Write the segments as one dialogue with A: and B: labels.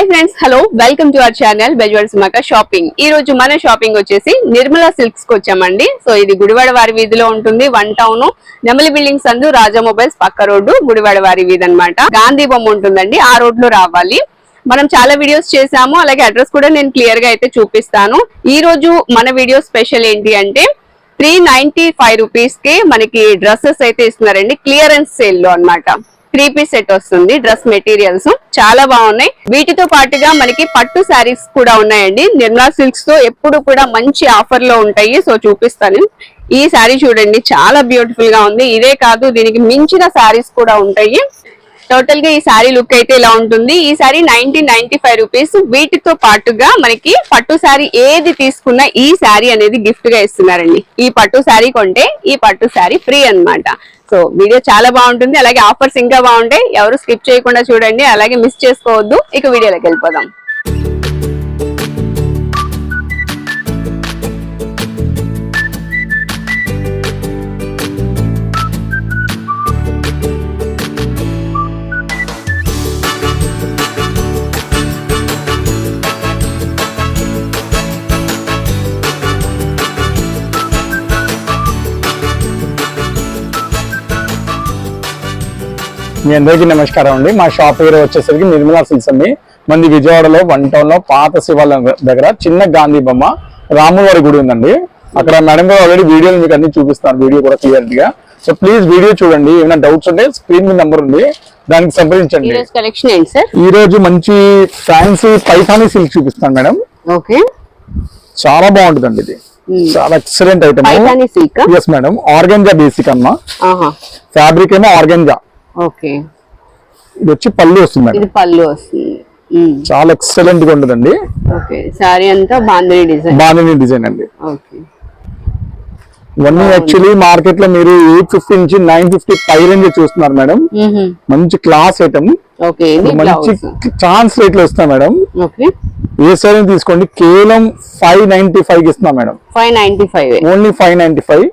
A: Hi friends hello welcome to our channel Bezawada shopping ఈ రోజు మన షాపింగ్ వచ్చేసి నిర్మలా సిల్క్స్కి వచ్చామండి. సో ఇది గుడివాడ వారి వీధిలో ఉంటుంది. వన్ టౌన్ నెమలి బిల్డింగ్స్ అందు రాజా మొబైల్స్ పక్క రోడ్డు గుడివాడ వారి వీధి అనమాట గాంధీ బొమ్మ ఉంటుందండి. ఆ రోడ్లో రావాలి. మనం చాలా వీడియోస్ చేసాము అలాగే అడ్రస్ కూడా నేను క్లియర్గా అయితే చూపిస్తాను. ఈ రోజు మన వీడియో స్పెషల్ ఏంటి అంటే త్రీ నైన్టీ ఫైవ్ రూపీస్కి మనకి డ్రెస్సెస్ అయితే ఇస్తున్నారండి. క్లియరెన్స్ సేల్లో అనమాట త్రీ పీస్ సెట్ వస్తుంది డ్రెస్ మెటీరియల్స్. చాలా బాగున్నాయి. వీటితో పాటుగా మనకి పట్టు శారీస్ కూడా ఉన్నాయండి. నిర్మలా సిల్క్స్తో ఎప్పుడు కూడా మంచి ఆఫర్లో ఉంటాయి. సో చూపిస్తాను. ఈ శారీ చూడండి చాలా బ్యూటిఫుల్గా ఉంది. ఇదే కాదు దీనికి మించిన శారీస్ కూడా ఉంటాయి. టోటల్గా ఈ సారీ లుక్ అయితే ఇలా ఉంటుంది? ఈ sari nineteen ninety five rupees వీటితో పాటుగా మనకి పట్టు సారీ ఏది తీసుకున్నా ఈ సారీ అనేది గిఫ్ట్గా ఇస్తున్నారండి. ఈ పట్టు సారీ కొంటే ఈ పట్టు సారీ ఫ్రీ అన్నమాట. సో వీడియో చాలా బాగుంటుంది. అలాగే ఆఫర్స్ ఇంకా బాగుంటాయి. ఎవరు స్కిప్ చేయకుండా చూడండి. అలాగే మిస్ చేసుకోవద్దు. ఇక వీడియోలోకి వెళ్ళిపోదాం.
B: మీ అందరికీ నమస్కారం అండి. మా షాప్ పేరు వచ్చేసరికి నిర్మలా సిల్స్ అండి. మంది విజయవాడలో వన్ టౌన్లో పాత శివాలయం దగ్గర చిన్న గాంధీ బొమ్మ రాములవారి గుడి ఉందండి. అక్కడ మేడం గారు ఆల్రెడీ వీడియోలు మీకు అన్ని చూపిస్తాను వీడియో కూడా క్లియర్గా. సో ప్లీజ్ వీడియో చూడండి. ఏమైనా డౌట్స్ ఉంటే స్క్రీన్ మీద నెంబర్ ఉంది. దానికి సంప్రదించండి. ఈ రోజు మంచి ఫ్యాన్సీ పైథానీ సిల్క్ చూపిస్తాను మేడం.
A: ఓకే.
B: చాలా బాగుంటుందండి ఇది. చాలా excellent item yes madam organza basic అమ్మా.
A: ఆహా.
B: ఫ్యాబ్రిక్ ఏమో ఆర్గెంజా.
A: ఓకే.
B: ఇది వచ్చి పళ్ళు వస్తుంది
A: ఇది పళ్ళు వస్తుంది.
B: చాలా ఎక్సలెంట్గా ఉంటుందండి
A: ఓకే. శారీ అంతా బాంధనీ డిజైన్.
B: బాగానే డిజైన్ అండి.
A: ఓకే.
B: ఇవన్నీ యాక్చువల్లీ మార్కెట్లో మీరు ఎయిట్ ఫిఫ్టీ నుంచి నైన్ ఫిఫ్టీ పై రేంజ్ చూస్తున్నారు మేడం. మంచి క్లాస్ ఐటమ్. మంచి ఛాన్స్ రేట్లో ఇస్తున్నాం మేడం.
A: ఓకే.
B: ఏ సారీ తీసుకోండి. కేవలం ఫైవ్ నైన్టీ ఫైవ్ ఇస్తున్నాం madam.
A: Five ninety five
B: only five ninety five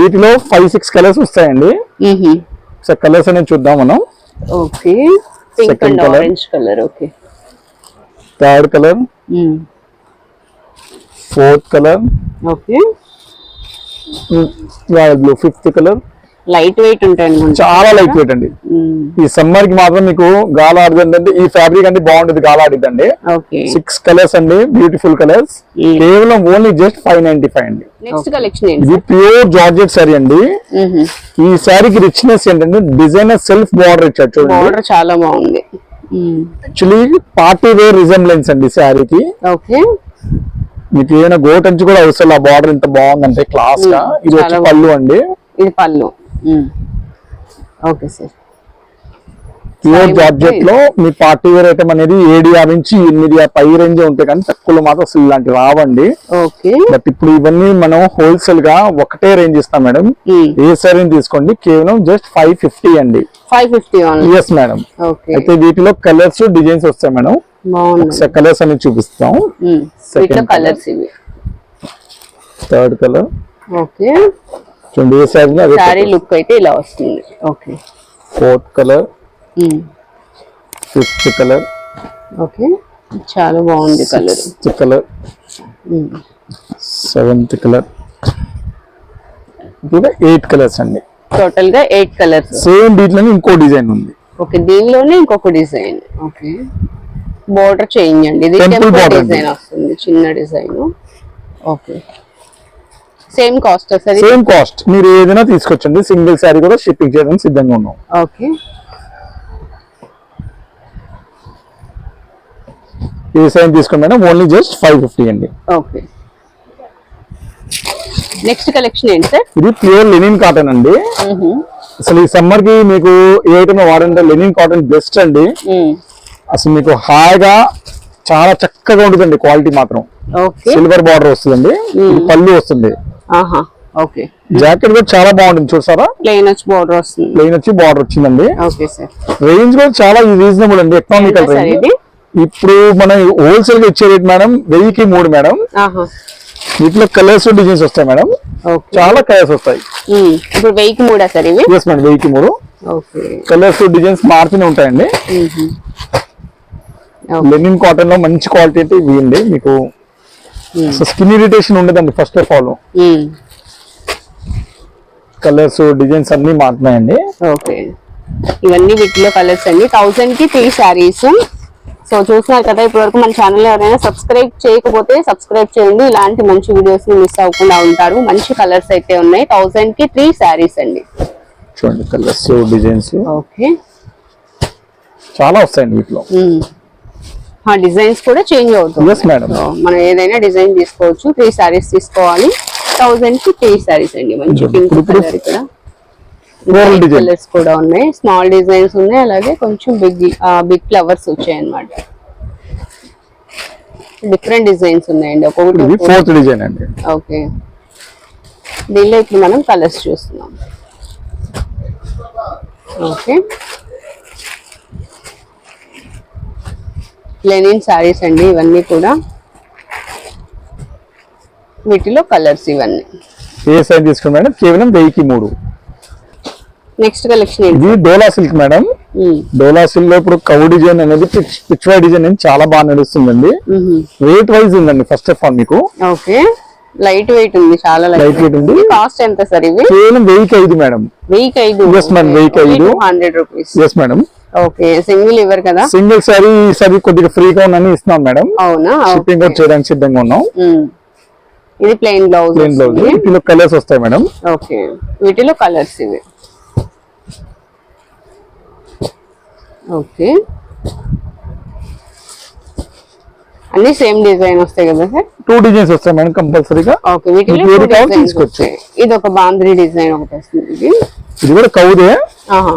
B: వీటిలో ఫైవ్ సిక్స్ కలర్స్ వస్తాయండి. సో కలర్స్ అనేది చూద్దాం మనం.
A: Okay pink
B: Second
A: and
B: colour.
A: Orange colour okay
B: third colour fourth colour
A: okay
B: royal blue fifth colour
A: light weight ఉంటాయి
B: చాలా light wait అండి. ఈ సమ్మర్కి మాత్రం మీకు గాల ఆడుతుందంటే ఈ ఫ్యాబ్రిక్ అంటే బాగుంటుంది గాల ఆడిద్దండి
A: ఓకే.
B: సిక్స్ కలర్స్ అండి బ్యూటిఫుల్ కలర్స్. కేవలం only just five ninety five అండి.
A: నెక్స్ట్ కలెక్షన్ ఏంటి
B: ఇది ప్యూర్ జార్జెట్ సారీ అండి. ఈ శారీకి రిచ్నెస్ ఏంటంటే డిజైనర్ సెల్ఫ్ బార్డర్ ఇచ్చారు చూడండి.
A: బార్డర్ చాలా బాగుంది.
B: యాక్చువల్లీ పార్టీ వేర్ రిజెంబ్లెన్స్ అండి శారీకి
A: ఓకే.
B: మీకు ఏమైనా గోట్ అంచు కూడా అవసరం ఆ బార్డర్ ఇంత బాగుందంటే
A: క్లాస్గా.
B: ఇది వచ్చి పళ్ళు అండి.
A: ఇది పళ్ళు. ఓకే సార్
B: ప్యూర్ జార్జెట్
A: మొత్తం
B: లో మీ పార్టీ వేర్ ఐటమ్ అనేది ఏడియా నుంచి ఎనిమిది ఆ పై రేంజ్ ఉంటాయి కానీ తక్కువలో మాత్రం అసలు ఇలాంటి రావండి.
A: ఓకే
B: బట్ ఇప్పుడు ఇవన్నీ మనం హోల్సేల్గా ఒకటే రేంజ్ ఇస్తాం మేడం
A: మ్మ్.
B: ఏ సారీని తీసుకోండి కేవలం జస్ట్ ఫైవ్ ఫిఫ్టీ అండి.
A: ఫైవ్ ఫిఫ్టీ
B: ఎస్ మేడం అయితే వీటిలో కలర్స్ డిజైన్స్ వస్తాయి మేడం ఒకసారి కలర్స్ అనేది చూపిస్తాం. Colour.
A: కలర్స్ ఇవి.
B: థర్డ్ కలర్
A: ఓకే
B: చూడండి ఏ
A: శారీ లుక్ అయితే ఇలా వస్తుంది. Okay
B: fourth colour. Fifth colour
A: okay చాలా బాగుంది colour
B: colour seventh colour eight colours అండి.
A: టోటల్గా ఎయిట్ కలర్స్
B: సేమ్ వీటిలోనే ఇంకో డిజైన్ ఉంది.
A: ఓకే దీనిలోనే ఇంకొక డిజైన్ ఓకే బోర్డర్ చేంజ్ అండి. ఇది టెంపుల్ డిజైన్ వస్తుంది చిన్న design okay same cost
B: same cost మీరు ఏదైనా తీసుకొచ్చండి. సింగిల్ శారీ కూడా షిప్పింగ్ చేయడానికి సిద్ధంగా ఉన్నాం.
A: ఓకే.
B: ఏ సైజ్ తీసుకోండి madam. Only just five fifty అండి.
A: ఓకే. నెక్స్ట్ కలెక్షన్ ఏంటి సార్?
B: ఇది ప్యూర్ లెనిన్ కాటన్ అండి. అసలు ఈ సమ్మర్కి మీకు ఏ ఐటమ్ వాడంటే లెనిన్ కాటన్ బెస్ట్ అండి. అసలు మీకు హాయిగా చాలా చక్కగా ఉంటుందండి. క్వాలిటీ మాత్రం.
A: ఓకే.
B: సిల్వర్ బార్డర్ వస్తుందండి. పళ్ళు వస్తుంది.
A: ఆహా. ఓకే.
B: జాకెట్ కూడా చాలా బాగుంటుంది చూసారా?
A: ప్లెయిన్ వచ్చి బోర్డర్ వస్తుంది.
B: ప్లెయిన్ వచ్చి బార్డర్ వచ్చిందండి.
A: Okay sir.
B: రేంజ్ కూడా చాలా రీజనబుల్ అండి ఎకనామికల్ రేంజ్ ఇప్పుడు మనం హోల్సేల్గా ఇచ్చే రేట్ మేడం వెయ్యికి మూడు మేడం
A: ఆహా.
B: వీటిలో కలర్స్ డిజైన్స్ వస్తాయి మేడం చాలా కలర్స్ వస్తాయి.
A: ఇప్పుడు వెయ్యికి మూడా సార్ ఇవి?
B: ఎస్ మేడం వెయ్యికి మూడు.
A: ఓకే.
B: కలర్స్ డిజైన్స్ మారుతూనే ఉంటాయండి. లెనిన్ కాటన్లో మంచి క్వాలిటీ అయితే ఇవి అండి మీకు స్కిన్ ఇరిటేషన్ ఉండదండి first of all colours designs అన్ని మారుతున్నాయండి.
A: ఓకే ఇవన్నీ వీటిలో కలర్స్ అండి. థౌసండ్కి త్రీ శారీస్ సో చూస్తున్నారు కదా ఇప్పటి వరకు మన ఛానల్ ఎవరైనా సబ్స్క్రైబ్ చేయకపోతే సబ్స్క్రైబ్ చేయండి. ఇలాంటి మంచి వీడియోస్ని మిస్ అవ్వకుండా ఉంటారు. మంచి కలర్స్ అయితే ఉన్నాయి. థౌసండ్కి త్రీ శారీస్ అండి.
B: చూడండి కలర్స్ డిజైన్స్
A: ఓకే
B: చాలా వస్తాయండి వీటిలో.
A: ఆ డిజైన్స్ కూడా చేంజ్ అవుతుంది. మనం ఏదైనా డిజైన్ తీసుకోవచ్చు. త్రీ శారీస్ తీసుకోవాలి. థౌసండ్కి త్రీ శారీస్ అండి. మంచి పింక్ కలర్ ఇక్కడ. కలర్స్ కూడా ఉన్నాయి. స్మాల్ డిజైన్స్ ఉన్నాయి. అలాగే కొంచెం బిగ్ బిగ్ ఫ్లవర్స్ వచ్చాయి అన్నమాట డిఫరెంట్ డిజైన్స్ ఉన్నాయండి. ఒక్కొక్కటి
B: ఫోర్త్ డిజైన్ అండి.
A: ఓకే దీనిలో ఇప్పుడు మనం కలర్స్ చూస్తున్నాం. ఓకే లెనిన్ శారీస్ అండి ఇవన్నీ కూడా. వీటిలో కలర్స్ ఇవన్నీ.
B: ఏ సైజ్ తీసుకుని మేడం? కేవలం వెయ్యికి మూడు.
A: నెక్స్ట్ కలెక్షన్ ఏంటి?
B: ఇది డోలా సిల్క్ మేడం. డోలా సిల్క్లో ఇప్పుడు కౌ డిజైన్ అనేది పిచ్వై డిజైన్ అనేది చాలా బాగా నడుస్తుందండి. రేట్ వైజ్ ఉందండి ఫస్ట్ ఆఫ్ ఆల్ మీకు.
A: ఓకే. లైట్ వెయిట్ ఉంది చాలా
B: లైట్ వెయిట్ ఉంది.
A: కాస్ట్ ఎంత సార్ ఇవి?
B: కేవలం వెయ్యికి ఐదు మేడం.
A: వెయ్యికి ఐదు.
B: Yes, ma'am, వెయ్యికి ఐదు.
A: Hundred rupees
B: yes madam
A: okay single ఇవ్వరు కదా?
B: సింగిల్ సారీ సారీ కొద్దిగా ఫ్రీగా ఉందని ఇస్తున్నాం మేడం.
A: అవునా?
B: షిప్పింగ్ కూడా చేయడానికి సిద్ధంగా ఉన్నాం.
A: ఇది ప్లెయిన్ బ్లౌజ్
B: ప్లేన్ బ్లౌజ్. వీటిలో కలర్స్ వస్తాయి మేడం.
A: ఓకే. వీటిలో కలర్స్ ఇవి. ఓకే. అన్ని సేమ్ డిజైన్ వస్తాయి కదా సార్?
B: టూ డిజైన్స్ వస్తాయి మేడం కంపల్సరీగా.
A: ఓకే వీటిలో
B: తీసుకోవచ్చు.
A: ఇది ఒక బాంద్రీ డిజైన్ ఒకటి వస్తుంది. ఇది
B: ఇది కూడా కౌదే.
A: ఆహా.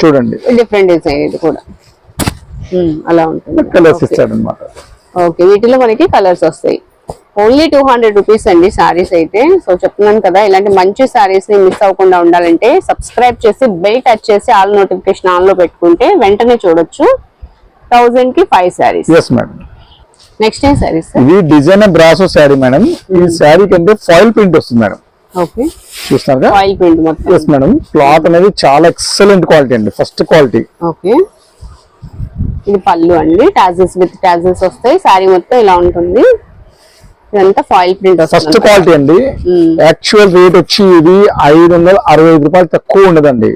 B: చూడండి.
A: డిఫరెంట్ డిజైన్ ఇది కూడా. అలా ఉంటుంది.
B: Colours
A: Okay.
B: ఇస్తాడు అనమాట
A: ఓకే వీటిలో మనకి కలర్స్ వస్తాయి. ఓన్లీ టూ హండ్రెడ్ రూపీస్ అండి సారీస్ అయితే. సో చెప్తున్నాను కదా ఇలాంటి మంచి సారీస్ని మిస్ అవ్వకుండా ఉండాలంటే సబ్స్క్రైబ్ చేసి బెల్ టచ్ చేసి ఆల్ నోటిఫికేషన్ ఆన్లో పెట్టుకుంటే వెంటనే చూడొచ్చు. థౌజండ్కి ఫైవ్
B: మేడం
A: నెక్స్ట్ ఏం సారీస్
B: ఇది డిజైన్ బ్రాసో శారీ మేడం ఈ శారీ కంటే ఫాయిల్ ప్రింట్ వస్తుంది మేడం
A: ఓకే
B: చూస్తున్నారుగా?
A: మొత్తం.
B: ఎస్ మేడం క్లాత్ అనేది చాలా ఎక్సలెంట్ క్వాలిటీ అండి. ఫస్ట్ క్వాలిటీ
A: ఓకే ఇది పళ్ళు అండి. టాజల్స్ విత్ టాజల్స్ వస్తాయి. సారీ మొత్తం ఇలా ఉంటుంది. ఇదంతా ఫాయిల్ ప్రింట్
B: ఫస్ట్ క్వాలిటీ అండి. యాక్చువల్ రేట్ వచ్చి ఇది ఐదు వందల అరవై ఐదు రూపాయలు తక్కువ ఉండదండి.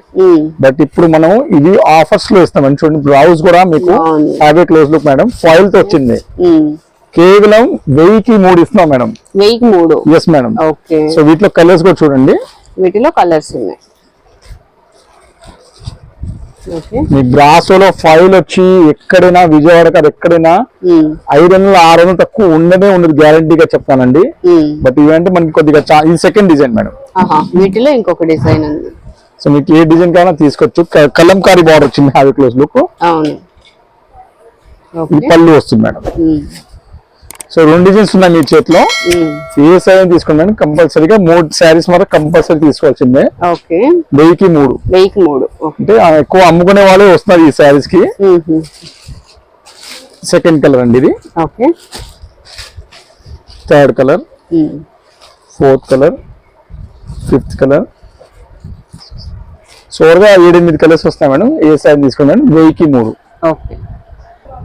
B: బట్ ఇప్పుడు మనం ఇది ఆఫర్స్లో ఇస్తాం. చూడండి బ్లౌజ్ కూడా మీకు. హ్యావీ క్లోజ్ లుక్ మేడం ఫాయిల్తో వచ్చింది.
A: మ్మ్.
B: కేవలం వెయ్యికి మూడు ఇస్తున్నాం మేడం.
A: వెయ్యికి మూడు.
B: Yes madam.
A: ఓకే.
B: సో వీటిలో కలర్స్ కూడా చూడండి.
A: వీటిలో కలర్స్ ఉన్నాయి.
B: మీ బ్రాసోలో ఫైల్ వచ్చి ఎక్కడైనా విజయవాడ కాదు ఎక్కడైనా వందలు ఆరు వందలు తక్కువ ఉండనే ఉండదు గ్యారంటీగా చెప్తానండి. బట్ ఇవంటే మనకి కొద్దిగా ఇది సెకండ్ డిజైన్ మేడం.
A: వీటిలో ఇంకొక డిజైన్ ఉంది.
B: సో మీకు ఏ డిజైన్ కావాలన్నా తీసుకోవచ్చు. కలంకారీ బార్డర్ వచ్చింది హ్యావీ క్లోజ్ లుక్ పళ్ళు వస్తుంది మేడం. సో రెండు డిజైన్స్ ఉన్నాయి మీ చేతిలో. ఏ సారీ తీసుకోండి. కంపల్సరీగా మూడు శారీస్ మాత్రం కంపల్సరీ తీసుకోవాల్సిందే.
A: ఓకే.
B: వెయ్యికి మూడు.
A: వెయ్యికి మూడు. ఓకే.
B: అంటే ఎక్కువ అమ్ముకునే వాళ్ళే వస్తున్నారు ఈ
A: శారీస్కి.
B: సెకండ్ కలర్ అండి ఇది.
A: Okay.
B: Third colour. Fourth colour fifth colour సోర్గా ఏడెనిమిది కలర్స్ వస్తాయి మేడం. ఏ శారీ తీసుకోండి వెయ్యికి మూడు.
A: ఓకే.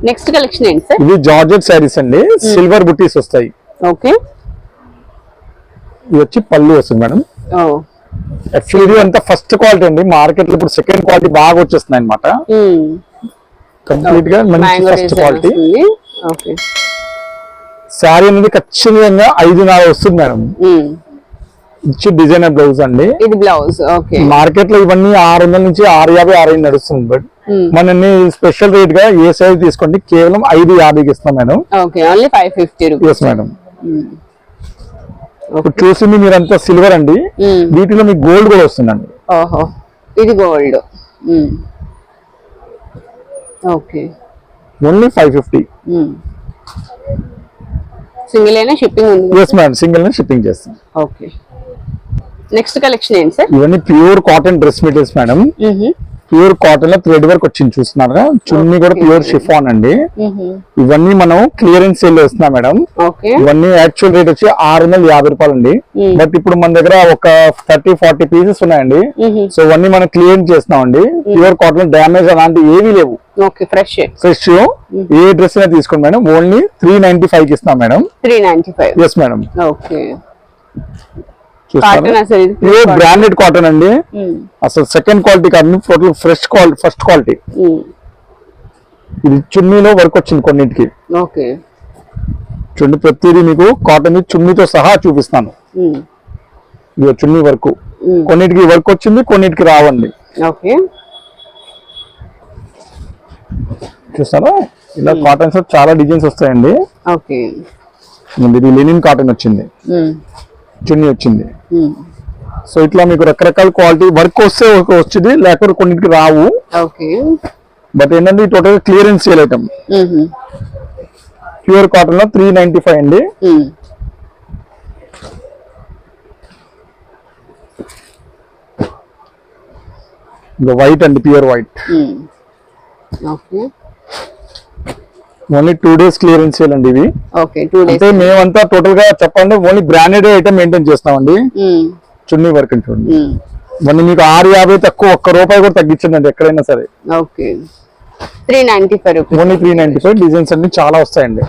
A: నెక్స్ట్ కలెక్షన్ ఏంటి సార్?
B: ఇవి జార్జెట్ శారీస్ అండి. సిల్వర్ బుట్టీస్ వస్తాయి.
A: ఓకే
B: ఇది వచ్చి పళ్ళు వస్తుంది మేడం. యాక్చువల్లీ ఇది అంతా ఫస్ట్ క్వాలిటీ అండి. మార్కెట్లో ఇప్పుడు సెకండ్ క్వాలిటీ బాగా వచ్చేస్తున్నాయి అనమాట. కంప్లీట్గా మంచి ఫస్ట్ క్వాలిటీ శారీ అనేది ఖచ్చితంగా ఐదున్నర వస్తుంది మేడం.
A: ఉమ్.
B: ఇచ్చి డిజైనర్ బ్లౌజ్ అండి.
A: ఇది బ్లౌజ్ ఓకే
B: మార్కెట్లో ఇవన్నీ ఆరు వందల నుంచి ఆరు యాభై ఆరు నడుస్తుంది బట్
A: ఉమ్.
B: మనని స్పెషల్ రేట్గా ఏ సైజ్ తీసుకోండి కేవలం ఐదు యాభైకి ఇస్తాం madam.
A: Okay only five fifty rupees
B: madam ఇప్పుడు చూసింది మీరంతా సిల్వర్ అండి.
A: ఉమ్.
B: వీటిలో మీకు గోల్డ్ కూడా వస్తుందండి.
A: ఓహో ఇది gold okay
B: only five fifty
A: single అయినా షిప్పింగ్ ఉంది.
B: ఎస్ మేడం సింగిల్ షిప్పింగ్ చేస్తాం.
A: ఓకే నెక్స్ట్ కలెక్షన్ ఏంటి సార్
B: ఇవన్నీ pure cotton dress materials madam pure కాటన్లో థ్రెడ్ వర్క్ వచ్చింది చూస్తున్నారుగా చున్నీ కూడా ప్యూర్ షిఫాన్ అండి. ఇవన్నీ మనం క్లియరెన్స్ సేల్ ఇస్తున్నాం మేడం ఇవన్నీ యాక్చువల్ రేట్ వచ్చి ఆరు వందల యాభై రూపాయలు అండి. బట్ ఇప్పుడు మన దగ్గర ఒక థర్టీ ఫార్టీ పీసెస్ ఉన్నాయండి. సో ఇవన్నీ మనం క్లియర్ చేస్తున్నాం అండి ప్యూర్ కాటన్ డ్యామేజ్ అలాంటి ఏమీ లేవు.
A: ఓకే ఫ్రెష్
B: ఫ్రెష్ ఏ డ్రెస్ అయినా తీసుకోండి మేడం ఓన్లీ త్రీ నైన్టీ ఫైవ్కి ఇస్తాం madam
A: three ninety five
B: yes madam
A: okay ఇది
B: బ్రాండెడ్ కాటన్ అండి. అసలు సెకండ్ క్వాలిటీ కాదు total fresh quality first quality ఇది చున్నీలో వర్క్ వచ్చింది కొన్నిటికి.
A: ఓకే.
B: చున్నీ ప్రతిదీ మీకు కాటన్ చున్నీతో సహా చూపిస్తాను. ఇది చున్నీ వర్క్ కొన్నిటికి వర్క్ వచ్చింది కొన్నిటికి రావండి.
A: ఓకే.
B: చూస్తారా? ఇలా కాటన్స్ చాలా డిజైన్స్ వస్తాయండి.
A: ఓకే.
B: ఇది లెనిన్ కాటన్ వచ్చింది. చున్నీ వచ్చింది. సో ఇట్లా మీకు రకరకాల క్వాలిటీ వర్క్ వస్తే వచ్చింది లేకపోతే కొన్నిటికి రావు.
A: ఓకే.
B: బట్ ఏంటంటే total clearance sale item. Pure కాటన్లో త్రీ నైన్టీ ఫైవ్ అండి. వైట్ అండి pure white
A: okay.
B: Only two days clearance అండి ఇవి. అంటే మేమంతా టోటల్గా చెప్పండి ఓన్లీ బ్రాండెడ్ ఐటమ్ మెయింటైన్ చేస్తామండి. చున్నీ వర్క్ అని చూడండి. మొన్న మీకు ఆరు యాభై తక్కువ ఒక్క రూపాయి కూడా తగ్గించండి ఎక్కడైనా సరే.
A: Okay. Three ninety five
B: only three ninety five designs అన్ని చాలా వస్తాయండి.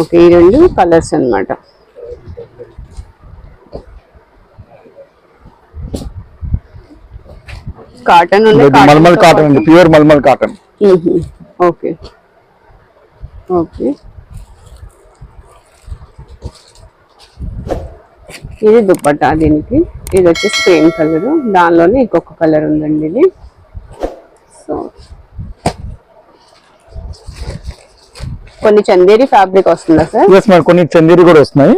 A: ఓకే ఈ రెండు కలర్స్ అన్నమాట. కాటన్
B: మల్మల్ కాటన్ అండి pure mulmul cotton.
A: Okay. Okay. ఇది దుప్పట్టా దీనికి. ఇది వచ్చి స్క్రీన్ కలర్. దానిలోనే ఇంకొక కలర్ ఉందండి ఇది. సో కొన్ని చందేరి ఫ్యాబ్రిక్ వస్తుందా సార్?
B: ఎస్ మేడం కొన్ని చందేరి కూడా వస్తున్నాయి.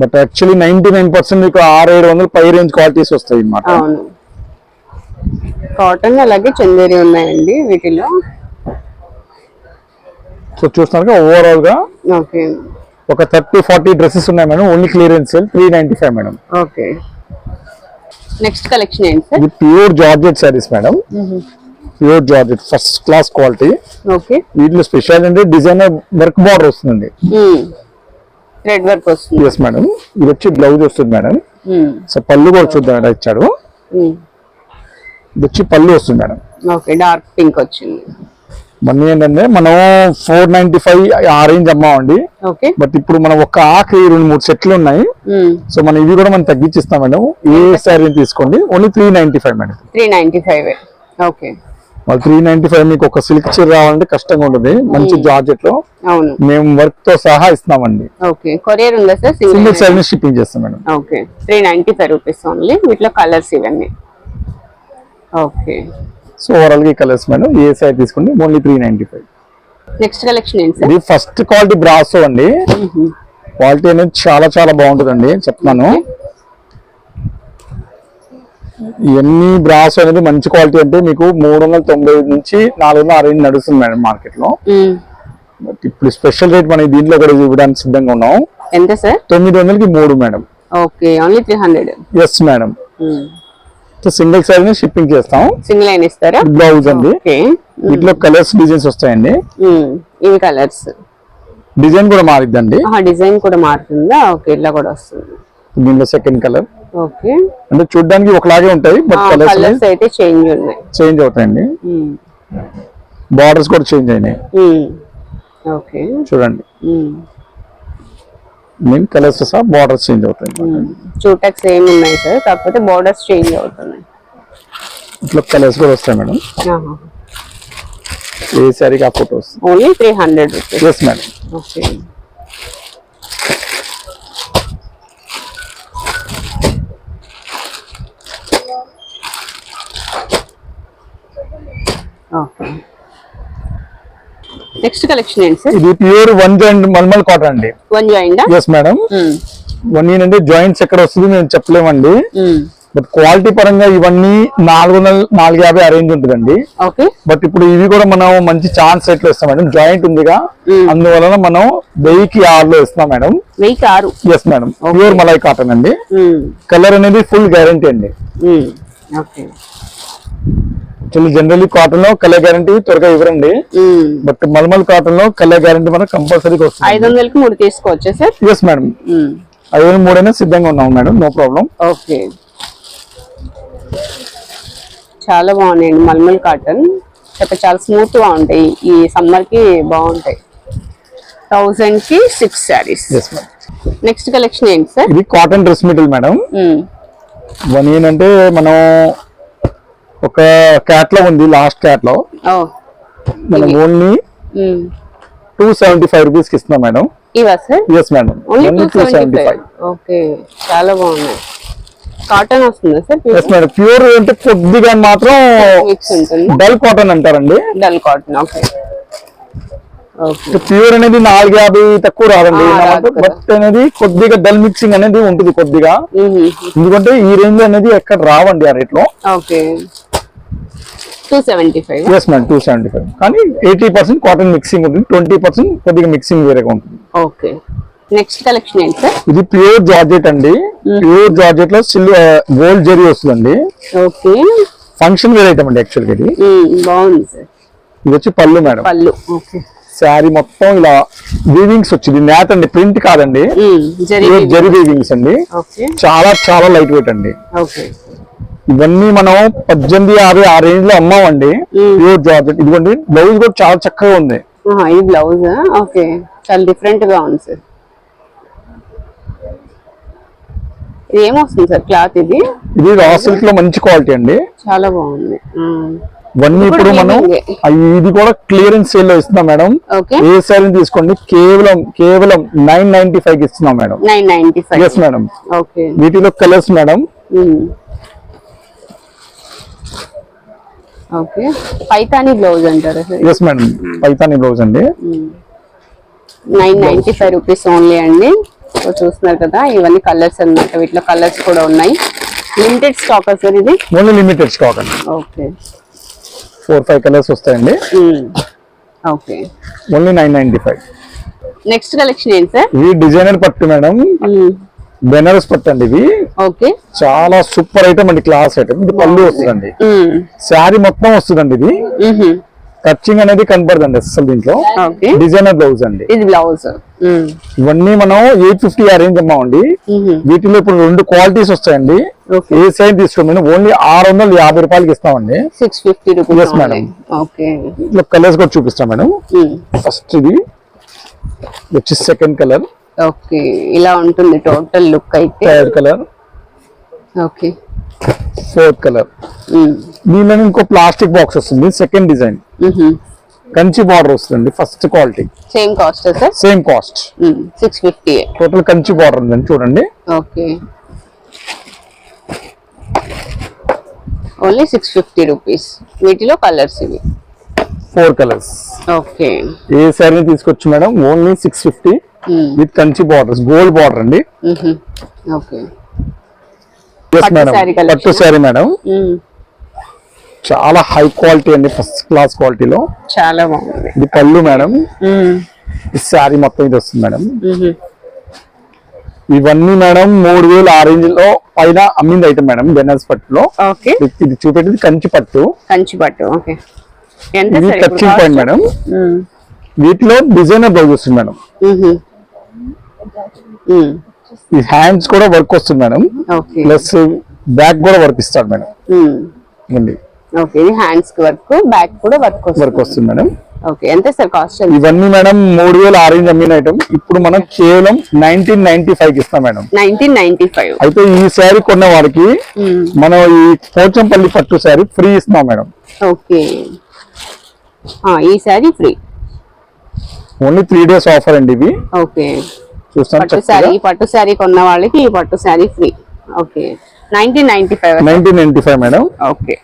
B: But actually ninety nine percent మీకు ఆరు ఏడు వందలు పై రేంజ్ క్వాలిటీస్ వస్తాయి అన్నమాట.
A: అవును. కాటన్ అలాగే చందేరి ఉన్నాయండి వీటిలో.
B: సో చూస్తున్నారు ఓవరాల్గా
A: ఓకే.
B: ఒక థర్టీ ఫార్టీ డ్రెస్సెస్ ఉన్నాయి madam. Only clearance sale three ninety five madam.
A: Okay. Next collection ఏంటి సార్?
B: ఇది pure georgette saris madam. Pure georgette first class quality.
A: Okay.
B: వీటిలో స్పెషల్ అంటే డిజైనర్ వర్క్ బార్డర్ వస్తుందండి.
A: Thread work వస్తుంది.
B: Yes madam ఇది వచ్చి blouse వస్తుంది madam. So పళ్ళు కూడా చూద్దాం ఇచ్చాడు వచ్చి పళ్ళు వస్తుంది మేడం.
A: ఓకే డార్క్ పింక్ వచ్చింది.
B: మనీ ఏంటంటే మనం ఫోర్ నైన్టీ ఫైవ్ ఆ రేంజ్ అమ్మామండి.
A: ఓకే.
B: బట్ ఇప్పుడు మనం ఒక ఆకు రెండు మూడు సెట్లు ఉన్నాయి. సో మనం ఇవి కూడా మనం తగ్గించిస్తాం మేడం. ఏ శారీ తీసుకోండి. Only three ninety five madam.
A: Three ninety five okay.
B: వాళ్ళు త్రీ నైన్టీ ఫైవ్ మీకు ఒక సిల్క్ చీర రావాలంటే కష్టంగా ఉంటుంది. మంచి జార్జెట్లో
A: అవును.
B: మేము వర్క్తో సహా ఇస్తామండి
A: ఓకే. కొరియర్ ఉందా సార్?
B: సింగిల్ శారీ షిప్పింగ్ చేస్తాం madam.
A: Okay. Three ninety five rupees only వీటిలో కలర్స్ ఇవన్నీ. ఓకే.
B: సో ఓవరాల్గా కలర్స్ మేడం ఏ శారీ తీసుకోండి only three ninety five
A: next collection ఏంటి
B: ఇది ఫస్ట్ క్వాలిటీ బ్రాసో అండి. క్వాలిటీ అనేది చాలా చాలా బాగుంటుందండి చెప్తున్నాను. ఇవన్నీ బ్రాస్ అనేది మంచి క్వాలిటీ అంటే మీకు మూడు వందల తొంభై నుంచి నాలుగు వందల అరవై నడుస్తుంది మేడం మార్కెట్లో బట్ ఇప్పుడు స్పెషల్ రేట్ మనం దీంట్లో కూడా ఇవ్వడానికి సిద్ధంగా ఉన్నాం.
A: ఎంత సార్?
B: తొమ్మిది వందలకి మూడు madam.
A: Okay only three hundred
B: yes madam. Single size shipping చేస్తాం.
A: సింగిల్ అయిన ఇస్తారా?
B: బ్లౌజ్ అండి.
A: ఓకే
B: వీటిలో కలర్స్ డిజైన్స్ వస్తాయండి.
A: ఇవి కలర్స్
B: డిజైన్ కూడా మారిద్దండి.
A: డిజైన్ కూడా మారుతుందా? ఓకే ఇట్లా కూడా వస్తుంది.
B: దీంట్లో సెకండ్ కలర్
A: ఓకే
B: అంటే చూడడానికి ఒకలాగే ఉంటాయి బట్ కలర్స్
A: అయితే చేంజ్ ఉన్నాయి.
B: చేంజ్ అవుతాయండి. బార్డర్స్ కూడా చేంజ్ అయినాయి.
A: ఓకే
B: చూడండి.
A: మ్మ్.
B: కలర్స్ సహా బార్డర్స్ చేంజ్ అవుతాయి.
A: చూడటానికి సేమ్ ఉన్నాయి సార్ కాకపోతే బార్డర్స్ చేంజ్ అవుతున్నాయి.
B: ఇట్లా కలర్స్ కూడా వస్తాయి మేడం. ఏ శారీకి ఆ photos
A: only three hundred rupees
B: yes madam
A: okay okay next collection ఏంటి సార్
B: ఇది pure one joint mulmul cotton అండి.
A: One joint
B: yes madam one ఏంటంటే జాయింట్స్ ఎక్కడ వస్తుంది మేము చెప్పలేమండి. బట్ క్వాలిటీ పరంగా ఇవన్నీ నాలుగు వందల నాలుగు యాభై అరేంజ్ ఉంటుందండి.
A: ఓకే
B: బట్ ఇప్పుడు ఇవి కూడా మనం మంచి ఛాన్స్ రేట్లో ఇస్తాం మేడం జాయింట్ ఉందిగా. అందువలన మనం వెయ్యికి ఆరులో ఇస్తాం మేడం
A: వెయ్యి ఆరు.
B: ఎస్ మేడం ప్యూర్ మలై కాటన్ అండి. కలర్ అనేది ఫుల్ గ్యారంటీ అండి.
A: ఓకే
B: యాక్చువల్లీ జనరల్లీ కాటన్లో కలర్ గ్యారంటీ త్వరగా ఇవ్వరండి. బట్ మల్మల్ కాటన్లో కలర్ గ్యారంటీ మనకు కంపల్సరీగా వస్తుంది.
A: ఐదు వందలకి మూడు తీసుకోవచ్చా సార్?
B: Yes madam. ఐదు వేల మూడైనా సిద్ధంగా ఉన్నాం మేడం నో ప్రాబ్లం
A: ఓకే. చాలా బాగున్నాయండి మల్మల్ కాటన్ చాలా చాలా స్మూత్గా ఉంటాయి. ఈ సమ్మర్కి బాగుంటాయి థౌసండ్కి సిక్స్ శారీస్ నెక్స్ట్ కలెక్షన్ ఏంటి సార్
B: ఇది cotton dress material madam. One ఏంటంటే మనం ఒక క్యాట్లో ఉంది లాస్ట్ క్యాట్లో
A: ఓ.
B: మనం ఓన్లీ. టూ సెవెంటీ ఫైవ్ రూపీస్కి ఇస్తున్నాం మేడం.
A: ఇవా sir?
B: Yes madam
A: only two seventy five okay చాలా బాగున్నాయి కాటన్ వస్తుందా సార్
B: ఎస్ మేడం ప్యూర్ అంటే కొద్దిగా మాత్రం డల్ కాటన్ అంటారండి.
A: Dull cotton okay. Okay.
B: Pure అనేది నాలుగు యాభై తక్కువ రాదండి. బట్ అనేది కొద్దిగా డల్ మిక్సింగ్ అనేది ఉంటుంది కొద్దిగా. ఎందుకంటే ఈ రేంజ్ అనేది ఎక్కడ రావండి ఆ
A: రేట్లో.
B: Yes madam two seventy five కానీ ఎయిటీ పర్సెంట్ కాటన్ మిక్సింగ్ ఉంటుంది. ట్వంటీ పర్సెంట్ కొద్దిగా మిక్సింగ్ వేరేగా ఉంటుంది.
A: ఓకే. నెక్స్ట్ కలెక్షన్ ఏంటి సార్
B: ఇది ప్యూర్ జార్జెట్ అండి. ప్యూర్ జార్జెట్లో సిల్ గోల్డ్ జరీ వస్తుందండి.
A: ఓకే.
B: ఫంక్షన్ వేర్ ఐటమ్ అండి యాక్చువల్గా ఇది.
A: మ్మ్. బాగుంది సార్
B: ఇది వచ్చి పళ్ళు మేడం.
A: పళ్ళు ఓకే.
B: శారీ మొత్తం ఇలా వీవింగ్స్ వచ్చింది నేత అండి ప్రింట్ కాదండి.
A: జరీ
B: వీవింగ్స్ అండి. చాలా చాలా లైట్ వెయిట్ అండి.
A: ఓకే.
B: ఇవన్నీ మనం పద్దెనిమిది యాభై ఆ రేంజ్లో అమ్మామండి.
A: మ్మ్.
B: ప్యూర్ జార్జెట్ ఇదిగోండి బ్లౌజ్ కూడా చాలా చక్కగా ఉంది.
A: ఇది బ్లౌజ్ ఓకే. చాలా డిఫరెంట్గా ఉంది సార్. ఇది ఏమొస్తుంది సార్ క్లాత్ ఇది?
B: ఇది రా సిల్క్లో మంచి క్వాలిటీ అండి.
A: చాలా బాగుంది.
B: ఇవన్నీ ఇప్పుడు మనం ఇది కూడా క్లియరెన్స్ సేల్లో ఇస్తున్నాం మేడం.
A: ఓకే.
B: ఏ శారీ తీసుకోండి కేవలం కేవలం నైన్ నైన్టీ ఫైవ్కి ఇస్తున్నాం madam.
A: Nine ninety five.
B: Madam.
A: Okay.
B: వీటిలో కలర్స్ మేడం
A: మ్మ్. ఓకే. పైతాని బ్లౌజ్ అంటారా sir?
B: Yes madam Paithani blouse అండి.
A: Nine ninety five rupees only అండి. సో చూస్తున్నారు కదా ఇవన్నీ కలర్స్ అన్నమాట. వీటిలో కలర్స్ కూడా ఉన్నాయి. లిమిటెడ్ స్టాక్ సార్ ఇది?
B: ఓన్లీ లిమిటెడ్ స్టాక్ అండి.
A: ఓకే.
B: ఫోర్ ఫైవ్ కలర్స్ వస్తాయండి.
A: Okay.
B: Only nine ninety five
A: next collection ఏంటి సార్?
B: ఇవి డిజైనర్ పట్టు మేడం బెనారస్ పట్టు అండి ఇవి
A: ఓకే.
B: చాలా సూపర్ ఐటమ్ అండి క్లాస్ ఐటమ్. ఇది పళ్ళు వస్తుందండి. శారీ మొత్తం వస్తుందండి ఇది. టచింగ్ అనేది కనపడదండి అసలు దీంట్లో. డిజైనర్ బ్లౌజ్ అండి.
A: ఇది బ్లౌజ్.
B: ఇవన్నీ మనం ఎయిట్ ఫిఫ్టీ అరేంజ్ అమ్మామండి. వీటిలో ఇప్పుడు రెండు క్వాలిటీస్ వస్తాయండి. ఏ సైజ్ తీసుకోండి? ఓన్లీ ఆరు వందల యాభై రూపాయలకి ఇస్తామండి.
A: సిక్స్ ఫిఫ్టీ రూపీస్
B: ఇట్లా కలర్స్ కూడా చూపిస్తాం మేడం ఫస్ట్ ఇది. వచ్చి సెకండ్ కలర్
A: ఓకే ఇలా ఉంటుంది టోటల్ లుక్ అయితే.
B: Third colour
A: okay.
B: Fourth colour దీనిలో ఇంకో ప్లాస్టిక్ బాక్స్ వస్తుంది సెకండ్ డిజైన్ కంచి బార్డర్ వస్తుంది first quality
A: same cost sir?
B: Same cost
A: six fifty
B: total Kanchi border ఉందండి చూడండి.
A: Okay. Only six fifty rupees వీటిలో కలర్స్ ఇవి.
B: Four colours
A: okay.
B: ఏ శారీ తీసుకొచ్చి madam? Only six fifty with Kanchi borders gold border అండి.
A: Okay
B: yes
A: పట్టు
B: sari madam చాలా high quality అండి first class క్వాలిటీలో
A: చాలా బాగుంది.
B: ఇది పళ్ళు మేడం ఈ శారీ మొత్తం ఇది వస్తుంది మేడం ఇవన్నీ మేడం మూడు వేలు ఆ రేంజ్లో పైన అమ్మింది ఐటమ్ మేడం బెనారస్ పట్టులో.
A: ఓకే
B: ఇది- చూపెట్టేది కంచి పట్టు.
A: కంచి పట్టు
B: ఇది టచింగ్ పాయింట్? మేడం. వీటిలో డిజైనర్ బ్లౌజ్ వస్తుంది మేడం. ఈ హ్యాండ్స్ కూడా వర్క్ వస్తుంది మేడం ప్లస్ బ్యాక్ కూడా వర్క్ ఇస్తాడు మేడం. ఇవ్వండి.
A: ఓకే ఇది హ్యాండ్స్కి వర్క్ బ్యాక్ కూడా వర్క్
B: వర్క్
A: వస్తుంది
B: మేడం
A: ఓకే ఎంత సార్ కాస్ట్
B: ఇవన్నీ మేడం మూడు వేలు ఆరేంజ్ అమ్మిన ఐటమ్ ఇప్పుడు మనం కేవలం నైన్టీన్ నైన్టీ ఫైవ్కి ఇస్తాం మేడం
A: నైన్టీన్ నైన్టీ ఫైవ్
B: అయితే ఈ శారీ కొన్న వారికి మనం ఈ పోచంపల్లి పట్టు శారీ ఫ్రీ ఇస్తున్నాం మేడం
A: ఓకే ఈ sari free
B: only three days offer అండి ఇవి.
A: ఓకే పట్టు శారీ పట్టు శారీ కొన్న వాళ్ళకి ఈ పట్టు sari free. Okay. Nineteen ninety five
B: nineteen ninety five madam.
A: Okay.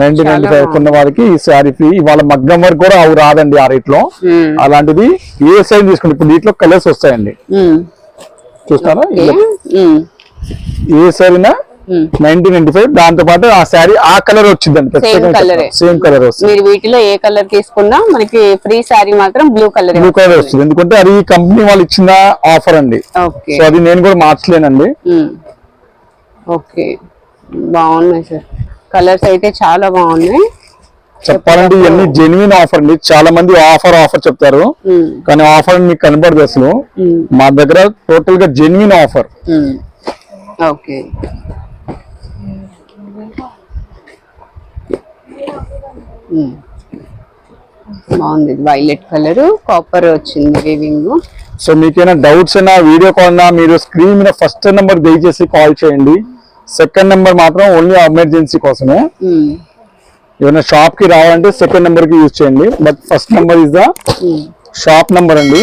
B: Nineteen ninety five కొన్న ఈ శారీ ఫ్రీ. ఇవాళ మగ్గం వరకు కూడా అవి రాదండి ఆ రేట్లో
A: మ్మ్.
B: అలాంటిది ఏ సైజ్ తీసుకోండి ఇప్పుడు వీటిలో కలర్స్ వస్తాయండి. చూస్తారా. ఏ
A: మ్మ్.
B: నైన్టీన్ నైన్టీ ఫైవ్ దాంతో పాటు ఆ శారీ ఆ కలర్ వచ్చిందండి. సేమ్ కలర్ వస్తుంది.
A: మీరు వీటిలో ఏ కలర్ తీసుకున్నా మనకి ఫ్రీ శారీ మాత్రం బ్లూ కలర్
B: బ్లూ కలర్ వస్తుంది. ఎందుకంటే అది కంపెనీ వాళ్ళు ఇచ్చిన ఆఫర్ అండి.
A: ఓకే
B: సో అది నేను కూడా మార్చలేనండి.
A: ఓకే బాగున్నాయి సార్. కలర్స్ అయితే చాలా బాగున్నాయి.
B: చెప్పాలంటే ఇవన్నీ జెన్యున్ ఆఫర్ అండి. చాలా మంది ఆఫర్ ఆఫర్ చెప్తారు.
A: ఉమ్,
B: కానీ ఆఫర్ మీకు కనబడదు అసలు. మా దగ్గర టోటల్గా జెన్యున్ ఆఫర్.
A: ఓకే బాగుంది. వైలెట్ కలర్ కాపర్ వచ్చింది వీవింగ్
B: సో మీకేమైనా డౌట్స్ అయినా వీడియో కాల్ మీరు స్క్రీన్ మీద ఫస్ట్ నెంబర్ దయచేసి కాల్ చేయండి. సెకండ్ నెంబర్ మాత్రం ఓన్లీ ఎమర్జెన్సీ కోసమే. ఏమైనా షాప్కి రావాలంటే సెకండ్ నెంబర్కి యూజ్ చేయండి. But first number is the shop number అండి.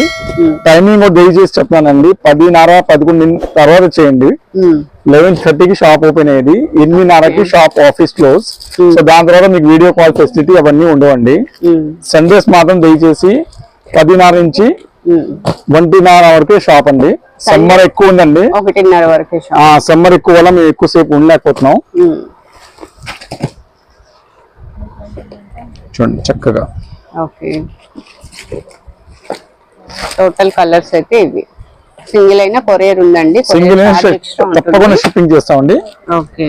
B: టైమింగ్ దయచేసి చెప్తానండి పదిన్నర పదకొండు తర్వాత చేయండి. లెవెన్ థర్టీకి షాప్ ఓపెన్ అయ్యేది. ఎనిమిదిన్నరకి షాప్ ఆఫీస్ క్లోజ్. సో దాని తర్వాత మీకు వీడియో కాల్ ఫెసిలిటీ అవన్నీ ఉండవండి. సండేస్ మాత్రం దయచేసి పదిన్నర నుంచి ఒంటిన్నర వరకే షాప్ అండి. సమ్మర్ ఎక్కువ ఉందండి.
A: ఒకటిన్నర వరకే
B: సమ్మర్ ఎక్కువ వల్ల మేము ఎక్కువసేపు ఉండలేకపోతున్నాం. చూడండి చక్కగా.
A: ఓకే. టోటల్ కలర్స్ అయితే ఇవి. సింగిల్ అయినా కొరియర్ ఉందండి.
B: సింగిల్ తప్పకుండా షిప్పింగ్ చేస్తామండి.
A: ఓకే.